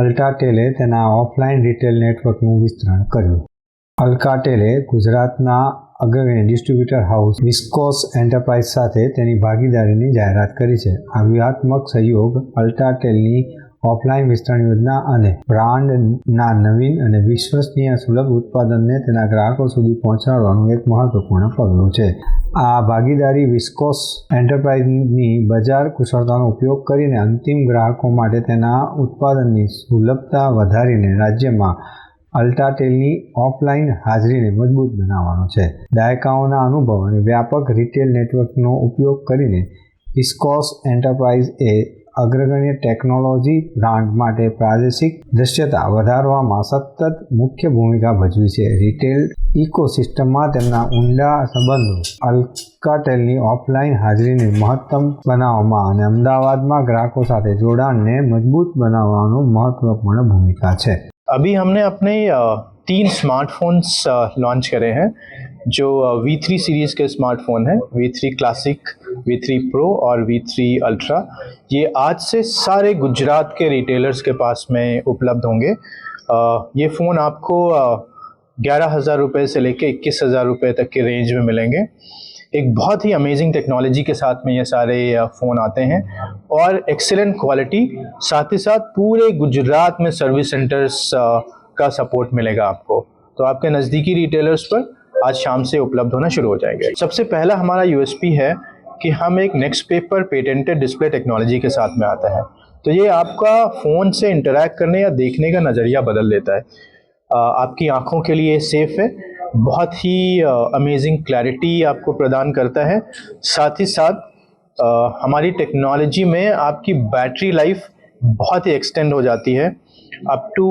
અલ્ટાટેલે તેના offline retail નેટવર્કનું વિસ્તરણ કર્યું અલ્કાટેલે ગુજરાતના અગ્રણી ડિસ્ટ્રીબ્યુટર હાઉસ વિસ્કોસ એન્ટરપ્રાઇઝ સાથે તેની ભાગીદારીની જાહેરાત કરી છે આ વ્યૂહાત્મક સહયોગ અલ્ટાટેલની ઓફલાઈન વિસ્તરણ યોજના અને બ્રાન્ડના નવીન અને વિશ્વસનીય સુલભ ઉત્પાદનને તેના ગ્રાહકો સુધી પહોંચાડવાનું એક મહત્વપૂર્ણ પગલું છે આ ભાગીદારી વિસ્કોસ એન્ટરપ્રાઇઝની બજાર કુશળતાનો ઉપયોગ કરીને અંતિમ ગ્રાહકો માટે તેના ઉત્પાદનની સુલભતા વધારીને રાજ્યમાં અલ્ટાટેલની ઓફલાઈન હાજરીને મજબૂત બનાવવાનો છે દાયકાઓના અનુભવ અને વ્યાપક રિટેલ નેટવર્કનો ઉપયોગ કરીને વિસ્કોસ એન્ટરપ્રાઇઝ એ અગ્રગણ્ય ટેકનોલોજી બ્રાન્ડ માટે પ્રાદેશિક દૃશ્યતા વધારવામાં સતત મુખ્ય ભૂમિકા ભજવી છે રિટેલ ઇકોસિસ્ટમમાં તેમના ઊંડા સંબંધો અલ્કાટેલની ઓફલાઈન હાજરીને મહત્તમ બનાવવામાં અને અમદાવાદમાં ગ્રાહકો સાથે જોડાણને મજબૂત બનાવવાનું મહત્વપૂર્ણ ભૂમિકા છે અભી હમને અપને तीन स्मार्टफोन्स लॉन्च uh, करे हैं जो वी थ्री सीरीज़ के स्मार्टफोन हैं V three classic V three pro और वी थ्री अल्ट्रा ये आज से सारे गुजरात के रिटेलर्स के पास में उपलब्ध होंगे uh, ये फ़ोन आपको uh, ग्यारह हज़ार रुपये से लेके इक्कीस हज़ार रुपये तक के रेंज में मिलेंगे एक बहुत ही अमेजिंग टेक्नोलॉजी के साथ में ये सारे फ़ोन आते हैं और एक्सेलेंट क्वालिटी साथ ही साथ पूरे गुजरात में सर्विस सेंटर्स का सपोर्ट मिलेगा आपको तो आपके नज़दीकी रिटेलर्स पर आज शाम से उपलब्ध होना शुरू हो जाएंगे सबसे पहला हमारा यू है कि हम एक next paper patented display technology के साथ में आते हैं तो ये आपका फ़ोन से इंटरेक्ट करने या देखने का नज़रिया बदल देता है आपकी आँखों के लिए सेफ़ है बहुत ही अमेजिंग क्लैरिटी आपको प्रदान करता है साथ ही साथ हमारी टेक्नोलॉजी में आपकी बैटरी लाइफ बहुत ही एक्सटेंड हो जाती है अप टू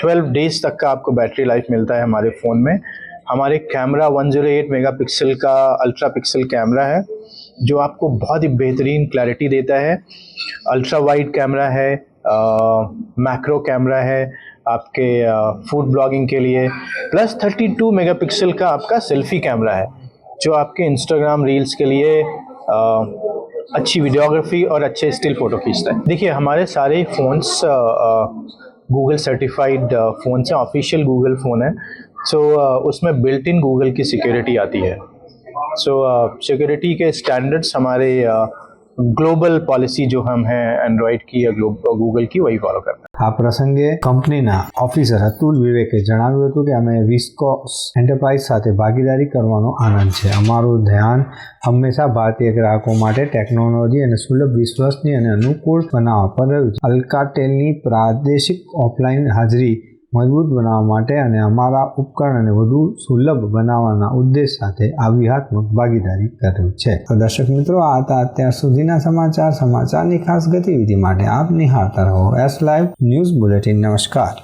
ट्वेल्व डेज तक का आपको बैटरी लाइफ मिलता है हमारे फ़ोन में हमारे कैमरा 108 पिक्सल का अल्ट्रा पिक्सल कैमरा है जो आपको बहुत ही बेहतरीन क्लैरिटी देता है अल्ट्रा वाइड कैमरा है मैक्रो कैमरा है आपके फूड ब्लॉगिंग के लिए प्लस 32 मेगापिक्सल का आपका सेल्फी कैमरा है जो आपके इंस्टाग्राम रील्स के लिए आ, अच्छी वीडियोग्राफी और अच्छे स्टिल फ़ोटो खींचता है देखिए हमारे सारे फ़ोन्स गूगल सर्टिफाइड फ़ोन से ऑफिशियल गूगल फ़ोन है सो so, उसमें बिल्ट इन गूगल की सिक्योरिटी आती है सो so, सिक्योरिटी के स्टैंडर्ड्स हमारे ગ્લોબલ પોલિસી જો હમ હે એન્ડ્રોઈડ કી या ગૂગલ કી वही ફોલો करते આ પ્રસંગે કંપનીના ઓફિસર અતુલ વિવેકે જણાવ્યું હતું કે અમે વિસ્કો એન્ટરપ્રાઇઝ સાથે ભાગીદારી કરવાનો આનંદ છે અમારું ધ્યાન હંમેશા ભારતીય ગ્રાહકો માટે ટેકનોલોજી અને સુલભ વિશ્વસનીય અને અનુકૂળ બનાવવા પર રહ્યું છે અલ્કાટેલની પ્રાદેશિક ઓફલાઈન હાજરી મજબૂત બનાવવા માટે અને અમારા ઉપકરણને વધુ સુલભ બનાવવાના ઉદ્દેશ સાથે આ વ્યૂહાત્મક ભાગીદારી કરી છે દર્શક મિત્રો આ હતા અત્યાર સુધીના સમાચાર સમાચારની ખાસ ગતિવિધિ માટે આપ નિહાળતા રહો એસ લાઈવ ન્યૂઝ બુલેટિન નમસ્કાર